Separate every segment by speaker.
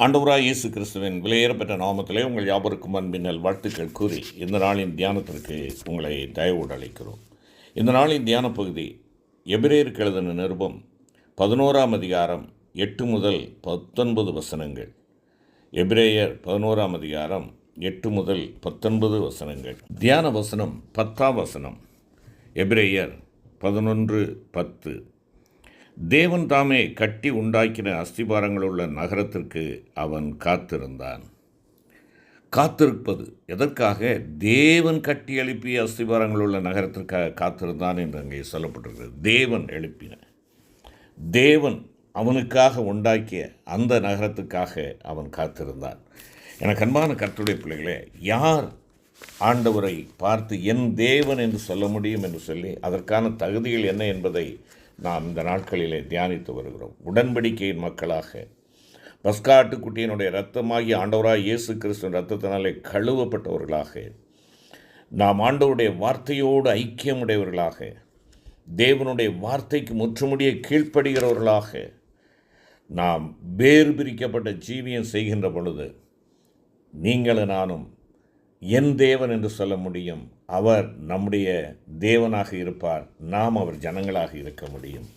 Speaker 1: ஆண்டவராய் இயேசு கிறிஸ்துவின் விலையேறப்பெற்ற நாமத்திலே உங்கள் யாவருக்கும் அன்பின்னல் வாழ்த்துக்கள் கூறி இந்த நாளின் தியானத்திற்கு உங்களை தயவோடு அழைக்கிறோம். இந்த நாளின் தியான பகுதி எபிரேயருக்கு எழுதின நிருபம் பதினோராம் அதிகாரம் எட்டு முதல் பத்தொன்பது வசனங்கள். எபிரேயர் பதினோராம் அதிகாரம் எட்டு முதல் பத்தொன்பது வசனங்கள். தியான வசனம் பத்தாம் வசனம். எபிரேயர் பதினொன்று பத்து. தேவன் தாமே கட்டி உண்டாக்கின அஸ்திபாரங்களுள்ள நகரத்திற்கு அவன் காத்திருந்தான். காத்திருப்பது எதற்காக? தேவன் கட்டி எழுப்பிய அஸ்திபாரங்களுள்ள நகரத்திற்காக காத்திருந்தான் என்று அங்கே சொல்லப்பட்டிருக்கிறது. தேவன் எழுப்பின. தேவன் அவனுக்காக உண்டாக்கிய அந்த நகரத்துக்காக அவன் காத்திருந்தான். எனக்கு அன்பான கர்த்தருடைய பிள்ளைகளே யார் ஆண்டவரை பார்த்து என் தேவன் என்று சொல்ல முடியும் என்று சொல்லி அதற்கான தகுதிகள் என்ன என்பதை நாம் இந்த நாட்களிலே தியானித்து வருகிறோம். உடன்படிக்கையின் மக்களாக பஸ்காட்டுக்குட்டியினுடைய ரத்தமாகி ஆண்டவராக இயேசு கிறிஸ்துவின் ரத்தத்தினாலே கழுவப்பட்டவர்களாக நாம் ஆண்டவருடைய வார்த்தையோடு ஐக்கியமுடையவர்களாக தேவனுடைய வார்த்தைக்கு முற்றுமுடிய கீழ்ப்படுகிறவர்களாக நாம் வேறு பிரிக்கப்பட்ட ஜீவியம் செய்கின்ற பொழுது நீங்களும் நானும் என் தேவன் என்று சொல்ல முடியும். அவர் நம்முடைய தேவனாக இருப்பார். நாம் அவர் ஜனங்களாக இருக்க முடியும்.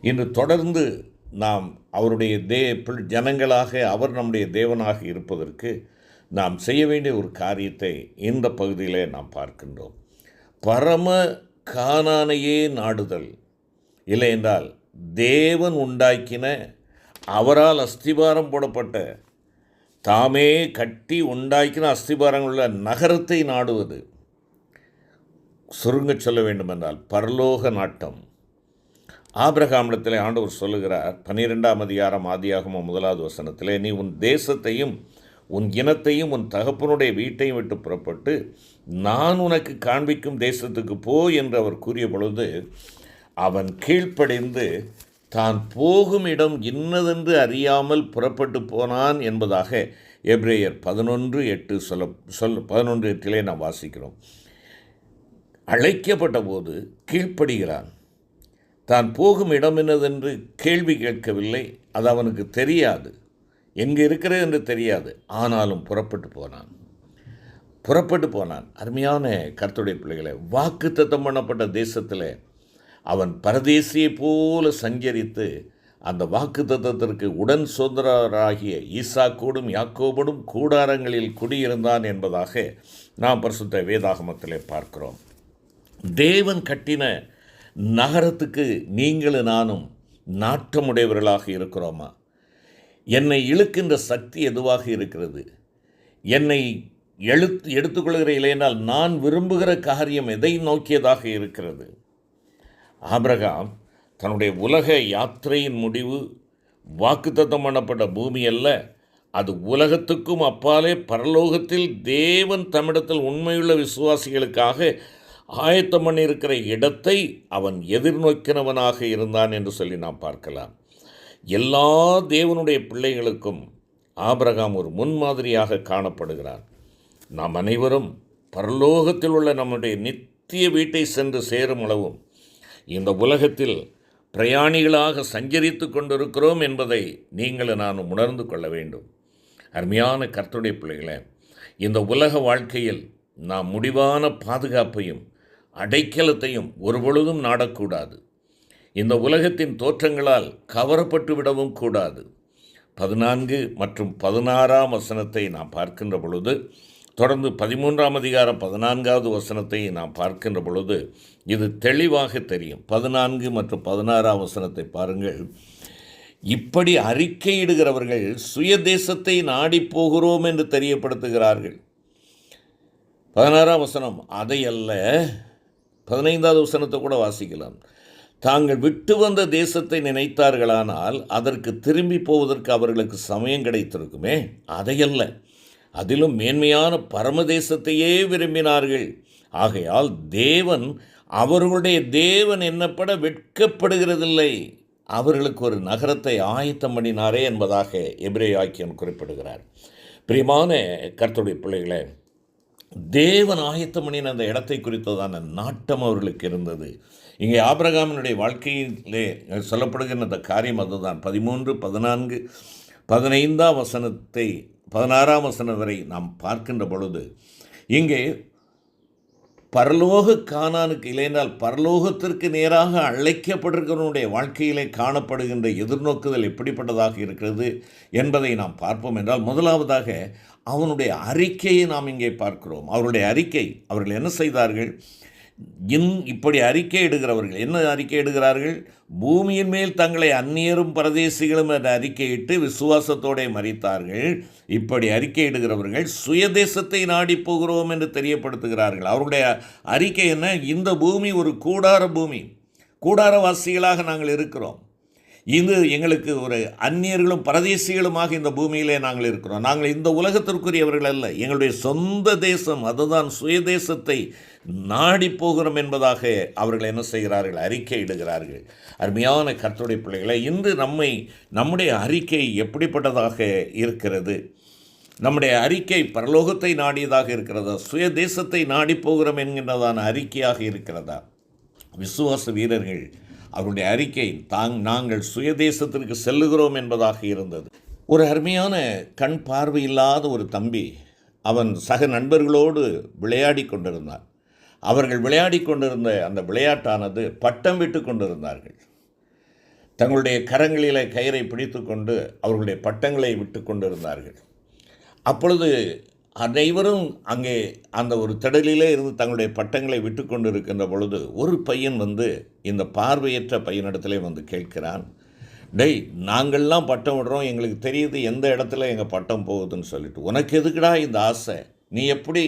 Speaker 1: இன்று தொடர்ந்து நாம் அவருடைய தே பிள்- ஜனங்களாக அவர் நம்முடைய தேவனாக இருப்பதற்கு நாம் செய்ய வேண்டிய ஒரு காரியத்தை இந்த பகுதியிலே நாம் பார்க்கின்றோம். பரம காணானையே நாடுதல். இல்லை என்றால் தேவன் உண்டாக்கின அவரால் அஸ்திபாரம் போடப்பட்ட தாமே கட்டி உண்டாக்கின அஸ்திபாரங்களுள்ள நகரத்தை நாடுவது. சுருங்கச் சொல்ல வேண்டுமென்றால் பரலோக நாட்டம். ஆபிரகாமிடத்தில் ஆண்டவர் சொல்லுகிறார் பன்னிரெண்டாம் அதிகாரம் ஆதியாகம முதலாவது வசனத்திலே நீ உன் தேசத்தையும் உன் இனத்தையும் உன் தகப்பனுடைய வீட்டையும் விட்டு புறப்பட்டு நான் உனக்கு காண்பிக்கும் தேசத்துக்கு போ என்று அவர் கூறிய பொழுது அவன் கீழ்ப்படிந்து தான் போகும் இடம் இன்னதென்று அறியாமல் புறப்பட்டு போனான் என்பதாக எப்ரேயர் பதினொன்று எட்டு சொல்ல சொல் பதினொன்று எட்டிலே நாம் வாசிக்கிறோம். அழைக்கப்பட்ட போது கீழ்ப்படுகிறான். தான் போகும் இடம் என்னதென்று கேள்வி கேட்கவில்லை அது அவனுக்கு தெரியாது. எங்கே இருக்கிறது என்று தெரியாது ஆனாலும் புறப்பட்டு போனான். புறப்பட்டு போனான். அருமையான கர்த்தருடைய பிள்ளைகளை வாக்கு தத்தம் பண்ணப்பட்ட தேசத்தில் அவன் பரதேசியைப் போல சஞ்சரித்து அந்த வாக்கு தத்தத்திற்கு உடன் சுதந்திரராகிய ஈசாக்கோடும் யாக்கோபோடும் கூடாரங்களில் குடியிருந்தான் என்பதாக நாம் பரிசுத்த வேதாகமத்திலே பார்க்கிறோம். தேவன் கட்டின நகரத்துக்கு நீங்களும் நானும் நாட்டமுடையவர்களாக இருக்கிறோமா? என்னை இழுக்கின்ற சக்தி எதுவாக இருக்கிறது? என்னை எழுத்து எடுத்துக்கொள்கிற இல்லையென்றால் நான் விரும்புகிற காரியம் எதை நோக்கியதாக இருக்கிறது? ஆபிரகாம் தன்னுடைய உலக யாத்திரையின் முடிவு வாக்குத்தத்தம் பண்ணப்பட்ட பூமி அல்ல அது உலகத்துக்கும் அப்பாலே பரலோகத்தில் தேவன் தமிழத்தில் உண்மையுள்ள விசுவாசிகளுக்காக ஆயத்தம் பண்ணியிருக்கிற இடத்தை அவன் எதிர்நோக்கினவனாக இருந்தான் என்று சொல்லி நாம் பார்க்கலாம். எல்லா தேவனுடைய பிள்ளைகளுக்கும் ஆபிரகாம் ஒரு முன்மாதிரியாக காணப்படுகிறார். நாம் அனைவரும் பரலோகத்தில் உள்ள நம்முடைய நித்திய வீட்டை சென்று சேரும் அளவும் இந்த உலகத்தில் பிரயாணிகளாக சஞ்சரித்து கொண்டிருக்கிறோம் என்பதை நீங்கள் நான் உணர்ந்து கொள்ள வேண்டும். அருமையான கர்த்தருடைய பிள்ளைகளே இந்த உலக வாழ்க்கையில் நாம் முடிவான பாதுகாப்பையும் அடைக்கலத்தையும் ஒருபொழுதும் நாடக்கூடாது. இந்த உலகத்தின் தோற்றங்களால் கவரப்பட்டு விடவும் கூடாது. பதினான்கு மற்றும் பதினாறாம் வசனத்தை நாம் பார்க்கின்ற பொழுது தொடர்ந்து பதிமூன்றாம் அதிகாரம் பதினான்காவது வசனத்தை நாம் பார்க்கின்ற பொழுது இது தெளிவாக தெரியும். பதினான்கு மற்றும் பதினாறாம் வசனத்தை பாருங்கள். இப்படி அறிக்கையிடுகிறவர்கள் சுய தேசத்தை நாடி போகிறோம் என்று தெரியப்படுத்துகிறார்கள். பதினாறாம் வசனம் அதை அல்ல பதினைந்தாவது வசனத்தை கூட வாசிக்கலாம். தாங்கள் விட்டு வந்த தேசத்தை நினைத்தார்களானால் அதற்கு திரும்பி போவதற்கு அவர்களுக்கு சமயம் கிடைத்திருக்குமே அதையல்ல அதிலும் மேன்மையான பரமதேசத்தையே விரும்பினார்கள். ஆகையால் தேவன் அவர்களுடைய தேவன் என்னப்பட வெட்கப்படுகிறதில்லை. அவர்களுக்கு ஒரு நகரத்தை ஆயத்தம் பண்ணினாரே என்பதாக எபிரேயாக்கியன் குறிப்பிடுகிறார். பிரியமான கர்த்தருடைய பிள்ளைகளே தேவன் ஆயத்தம் பண்ணின அந்த இடத்தை குறித்ததான நாட்டம் அவர்களுக்கு இருந்தது. இங்கே ஆபிரகாமினுடைய வாழ்க்கையிலே சொல்லப்படுகிற அந்த காரியம் அதுதான். பதிமூன்று பதினான்கு பதினைந்தாம் வசனத்தை பதினாறாம் வசனம் வரை நாம் பார்க்கின்ற பொழுது இங்கே பரலோக காணானுக்கு இல்லைனால் பரலோகத்திற்கு நேராக அழைக்கப்பட்டிருக்கிறவனுடைய வாழ்க்கையிலே காணப்படுகின்ற எதிர்நோக்குதல் எப்படிப்பட்டதாக இருக்கிறது என்பதை நாம் பார்ப்போம் என்றால் முதலாவதாக அவனுடைய அறிக்கையை நாம் இங்கே பார்க்கிறோம். அவருடைய அறிக்கை அவர்கள் என்ன செய்தார்கள்? இன் இப்படி அறிக்கை இடுகிறவர்கள். என்ன அறிக்கை இடுகிறார்கள்? பூமியின் மேல் தங்களை அந்நியரும் பரதேசிகளும் என்ற அறிக்கையிட்டு விசுவாசத்தோடே மறித்தார்கள் இப்படி அறிக்கை இடுகிறவர்கள் சுயதேசத்தை நாடி போகிறோம் என்று தெரியப்படுத்துகிறார்கள். அவருடைய அறிக்கை என்ன? இந்த பூமி ஒரு கூடார பூமி. கூடாரவாசிகளாக நாங்கள் இருக்கிறோம். இது எங்களுக்கு ஒரு அந்நியர்களும் பரதேசிகளுமாக இந்த பூமியிலே நாங்கள் இருக்கிறோம். நாங்கள் இந்த உலகத்திற்குரியவர்கள் அல்ல. எங்களுடைய சொந்த தேசம் அதுதான் சுயதேசத்தை நாடி போகிறோம் என்பதாக அவர்கள் என்ன செய்கிறார்கள்? அறிக்கை இடுகிறார்கள். அருமையான கர்த்தருடைய பிள்ளைகளை இன்று நம்மை நம்முடைய அறிக்கை எப்படிப்பட்டதாக இருக்கிறது? நம்முடைய அறிக்கை பரலோகத்தை நாடியதாக இருக்கிறதா? சுயதேசத்தை நாடி போகிறோம் என்கின்றதான அறிக்கையாக இருக்கிறதா? விசுவாச வீரர்கள் அவருடைய அறிக்கை தாங் நாங்கள் சுயதேசத்திற்கு செல்லுகிறோம் என்பதாக இருந்தது. ஒரு அருமையான கண் பார்வையில்லாத ஒரு தம்பி அவன் சக நண்பர்களோடு விளையாடி கொண்டிருந்தான் அவர்கள் விளையாடி கொண்டிருந்த அந்த விளையாட்டானது பட்டம் விட்டு கொண்டிருந்தார்கள். தங்களுடைய கரங்களிலே கயிறை பிடித்து கொண்டு அவர்களுடைய பட்டங்களை விட்டு கொண்டிருந்தார்கள். அப்பொழுது அனைவரும் அங்கே அந்த ஒரு திடலிலே இருந்து தங்களுடைய பட்டங்களை விட்டு கொண்டு இருக்கின்ற பொழுது ஒரு பையன் வந்து இந்த பார்வையற்ற பையனிடத்திலே வந்து கேட்கிறான் டேய் நாங்கள்லாம் பட்டம் விடுறோம் எங்களுக்கு தெரியுது எந்த இடத்துல எங்கள் பட்டம் போகுதுன்னு சொல்லிட்டு. உனக்கு எதுக்குடா இந்த ஆசை? நீ எப்படி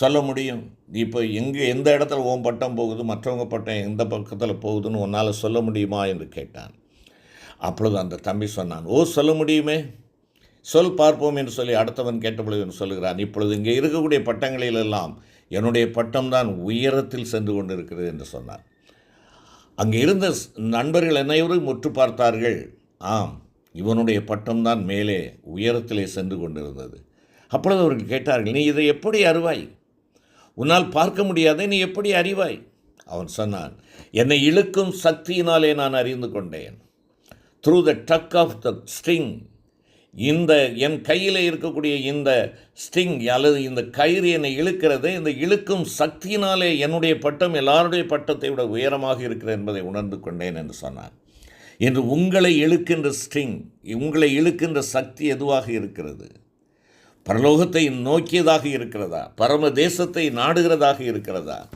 Speaker 1: சொல்ல முடியும்? இப்போ எங்கே எந்த இடத்துல உன் பட்டம் போகுது மற்றவங்க பட்டம் எந்த பக்கத்தில் போகுதுன்னு உன்னால் சொல்ல முடியுமா? என்று கேட்டான். அப்பொழுது அந்த தம்பி சொன்னான் ஓ சொல்ல முடியுமே. சொல் பார்ப்போம் என்று சொல்லி அடுத்தவன் கேட்டபொழுது என்று சொல்கிறான் இப்பொழுது இங்கே இருக்கக்கூடிய பட்டங்களிலெல்லாம் என்னுடைய பட்டம்தான் உயரத்தில் சென்று கொண்டிருக்கிறது என்று சொன்னார் அங்கே இருந்த நண்பர்கள் அனைவரும் முற்று பார்த்தார்கள் ஆம் இவனுடைய பட்டம்தான் மேலே உயரத்திலே சென்று கொண்டிருந்தது. அப்பொழுது அவர்கள் கேட்டார்கள் நீ இதை எப்படி அறிவாய்? உன்னால் பார்க்க முடியாதே நீ எப்படி அறிவாய்? அவன் சொன்னான் என்னை இழுக்கும் சக்தியினாலே நான் அறிந்து கொண்டேன். Through the tuck of the string இந்த என் கையில் இருக்கக்கூடிய இந்த ஸ்டிங் அல்லது இந்த கயிறு என்னை இழுக்கிறது இந்த இழுக்கும் சக்தியினாலே என்னுடைய பட்டம் எல்லாருடைய பட்டத்தை விட உயரமாக இருக்கிறது என்பதை உணர்ந்து கொண்டேன் என்று சொன்னார். இன்று உங்களை இழுக்கின்ற ஸ்ட்ரிங் உங்களை இழுக்கின்ற சக்தி எதுவாக இருக்கிறது? பரலோகத்தை நோக்கியதாக இருக்கிறதா? பரம தேசத்தை நாடுகிறதாக இருக்கிறதா?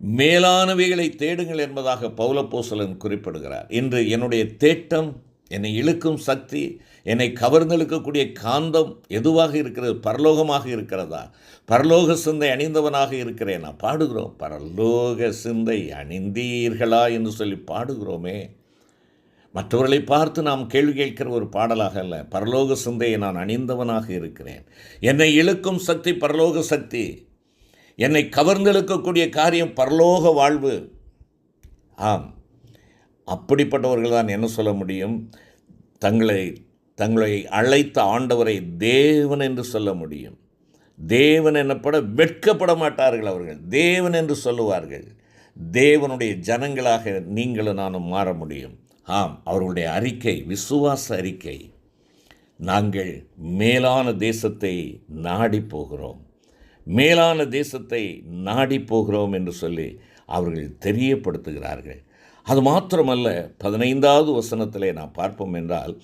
Speaker 1: மேலானவைகளை தேடுங்கள் என்பதாக பௌலப்போசலன் குறிப்பிடுகிறார். இன்று என்னுடைய தேட்டம் என்னை இழுக்கும் சக்தி என்னை கவர்ந்தெழுக்கக்கூடிய காந்தம் எதுவாக இருக்கிறது? பரலோகமாக இருக்கிறதா? பரலோக சிந்தை அணிந்தவனாக இருக்கிறேனா? பாடுகிறோம். பரலோக சிந்தை அணிந்தீர்களா என்று சொல்லி பாடுகிறோமே. மற்றவர்களை பார்த்து நாம் கேள்வி கேட்கிற ஒரு பாடலாக அல்ல. பரலோக சிந்தையை நான் அணிந்தவனாக இருக்கிறேன். என்னை இழுக்கும் சக்தி பரலோக சக்தி. என்னை கவர்ந்தெழுக்கக்கூடிய காரியம் பரலோக வாழ்வு. ஆம். அப்படிப்பட்டவர்கள் தான் என்ன சொல்ல முடியும்? தங்களை தங்களை அழைத்த ஆண்டவரை தேவன் என்று சொல்ல முடியும். தேவன் எனப்பட வெட்கப்பட மாட்டார்கள் அவர்கள். தேவன் என்று சொல்லுவார்கள். தேவனுடைய ஜனங்களாக நீங்களும் நானும் மாற முடியும். ஆம் அவர்களுடைய அறிக்கை விசுவாச அறிக்கை. நாங்கள் மேலான தேசத்தை நாடி போகிறோம். மேலான தேசத்தை நாடி போகிறோம் என்று சொல்லி அவர்கள் தெரியப்படுத்துகிறார்கள். அது மாத்திரமல்ல பதினைந்தாவது வசனத்திலே நாம் பார்ப்போம் என்றால்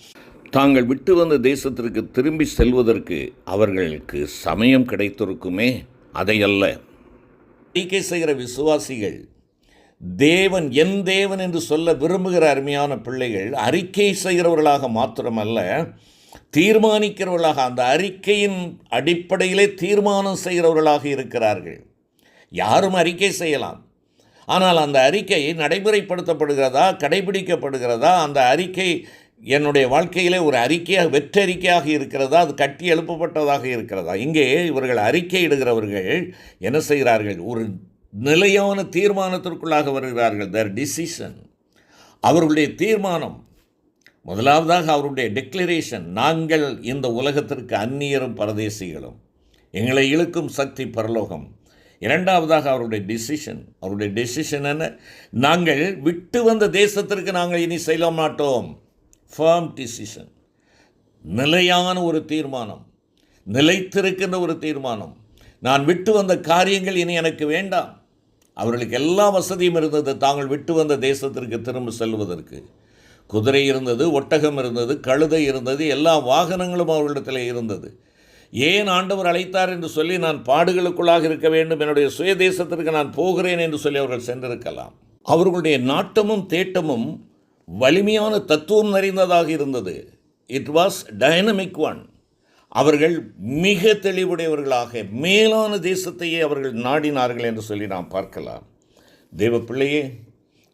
Speaker 1: தாங்கள் விட்டு வந்த தேசத்திற்கு திரும்பி செல்வதற்கு அவர்களுக்கு சமயம் கிடைத்திருக்குமே? அதையல்ல. அறிக்கை செய்கிற விசுவாசிகள் தேவன் என் தேவன் என்று சொல்ல விரும்புகிற அருமையான பிள்ளைகள் அறிக்கை செய்கிறவர்களாக மாத்திரமல்ல தீர்மானிக்கிறவர்களாக அந்த அறிக்கையின் அடிப்படையிலே தீர்மானம் செய்கிறவர்களாக இருக்கிறார்கள். யாரும் அறிக்கை செய்யலாம். ஆனால் அந்த அறிக்கை நடைமுறைப்படுத்தப்படுகிறதா கடைபிடிக்கப்படுகிறதா அந்த அறிக்கை என்னுடைய வாழ்க்கையிலே ஒரு அறிக்கையாக வெற்றறிக்கையாக இருக்கிறதா? அது கட்டி எழுப்பப்பட்டதாக இருக்கிறதா? இங்கே இவர்கள் அறிக்கை இடுகிறவர்கள் என்ன செய்கிறார்கள்? ஒரு நிலையான தீர்மானத்திற்குள்ளாக வருகிறார்கள். தர் டிசிஷன் அவர்களுடைய தீர்மானம். முதலாவதாக அவருடைய டெக்ளரேஷன் நாங்கள் இந்த உலகத்திற்கு அந்நியரும் பரதேசிகளும். எங்களை இழுக்கும் சக்தி பரலோகம். இரண்டாவதாக அவருடைய டிசிஷன் அவருடைய டெசிஷன் என்ன? நாங்கள் விட்டு வந்த தேசத்திற்கு நாங்கள் இனி செல்ல மாட்டோம். ஃபர்ம் டிசிஷன் நிலையான ஒரு தீர்மானம். நிலைத்திருக்கின்ற ஒரு தீர்மானம். நான் விட்டு வந்த காரியங்கள் இனி எனக்கு வேண்டாம். அவர்களுக்கு எல்லா வசதியும் இருந்தது. தாங்கள் விட்டு வந்த தேசத்திற்கு திரும்ப செல்வதற்கு. குதிரை இருந்தது ஒட்டகம் இருந்தது கழுதை இருந்தது எல்லா வாகனங்களும் அவர்களிடத்தில் இருந்தது. ஏன் ஆண்டவர் அழைத்தார் என்று சொல்லி நான் பாடுகளுக்குள்ளாக இருக்க வேண்டும். என்னுடைய சுய தேசத்திற்கு நான் போகிறேன் என்று சொல்லி அவர்கள் சென்றிருக்கலாம். அவர்களுடைய நாட்டமும் தேட்டமும் வலிமையான தத்துவம் நிறைந்ததாக இருந்தது. இட் வாஸ் டைனமிக் ஒன் அவர்கள் மிக தெளிவுடையவர்களாக மேலான தேசத்தையே அவர்கள் நாடினார்கள் என்று சொல்லி நாம் பார்க்கலாம். தேவ பிள்ளையே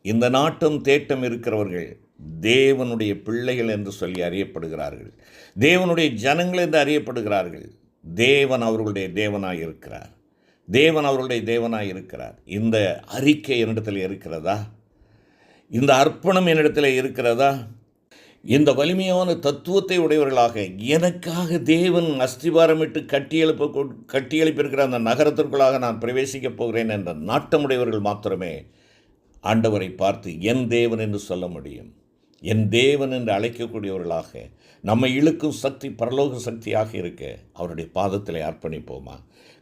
Speaker 1: இந்த நாட்டம் தேட்டம் இருக்கிறவர்கள் தேவனுடைய பிள்ளைகள் என்று சொல்லி அறியப்படுகிறார்கள். தேவனுடைய ஜனங்கள் என்று அறியப்படுகிறார்கள். தேவன் அவர்களுடைய தேவனாக இருக்கிறார். தேவன் அவர்களுடைய தேவனாக இருக்கிறார். இந்த அறிக்கை என்னிடத்தில் இருக்கிறதா? இந்த அர்ப்பணம் என்னிடத்தில் இருக்கிறதா? இந்த வலிமையான தத்துவத்தை உடையவர்களாக எனக்காக தேவன் அஸ்திபாரமிட்டு கட்டியெழுப்ப கொ- கட்டியெழுப்பியிருக்கிற அந்த நகரத்திற்குள்ளாக நான் பிரவேசிக்கப் போகிறேன் என்ற நாட்டமுடையவர்கள் மாத்திரமே ஆண்டவரை பார்த்து என் தேவன் என்று சொல்ல முடியும். என் தேவன் என்று அழைக்கக்கூடியவர்களாக நம்மை இழுக்கும் சக்தி பரலோக சக்தியாக இருக்க அவருடைய பாதத்தில் அர்ப்பணிப்போமா?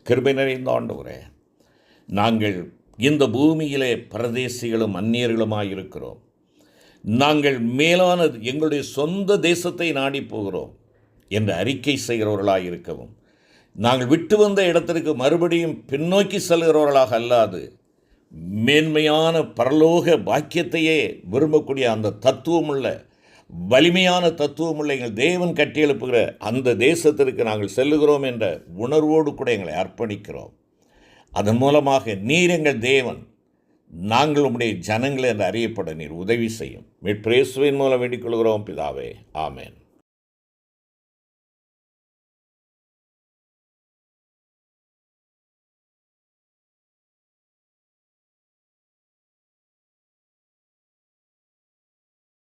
Speaker 1: கிருபை நிறைந்த ஆண்டவரே நாங்கள் இந்த பூமியிலே பரதேசிகளும் அந்நியர்களுமாய் இருக்கிறோம் நாங்கள் மேலான எங்களுடைய சொந்த தேசத்தை நாடி போகிறோம் என்று அறிக்கை செய்கிறவர்களாக இருக்கவும் நாங்கள் விட்டு வந்த இடத்திற்கு மறுபடியும் பின்னோக்கி செல்கிறவர்களாக அல்லாது மேன்மையான பரலோக பாக்கியத்தையே விரும்பக்கூடிய அந்த தத்துவமுள்ள வலிமையான தத்துவமுள்ள எங்கள் தேவன் கட்டியெழுப்புகிற அந்த தேசத்திற்கு நாங்கள் செல்லுகிறோம் என்ற உணர்வோடு கூட எங்களை அர்ப்பணிக்கிறோம். அதன் மூலமாக நீர் எங்கள் தேவன். நாங்கள் உம்முடைய ஜனங்கள் என்று அறியப்பட நீர் உதவி செய்யும். மீட்பிரேசுவின் மூலம் வேண்டிக் கொள்கிறோம் பிதாவே. ஆமேன்.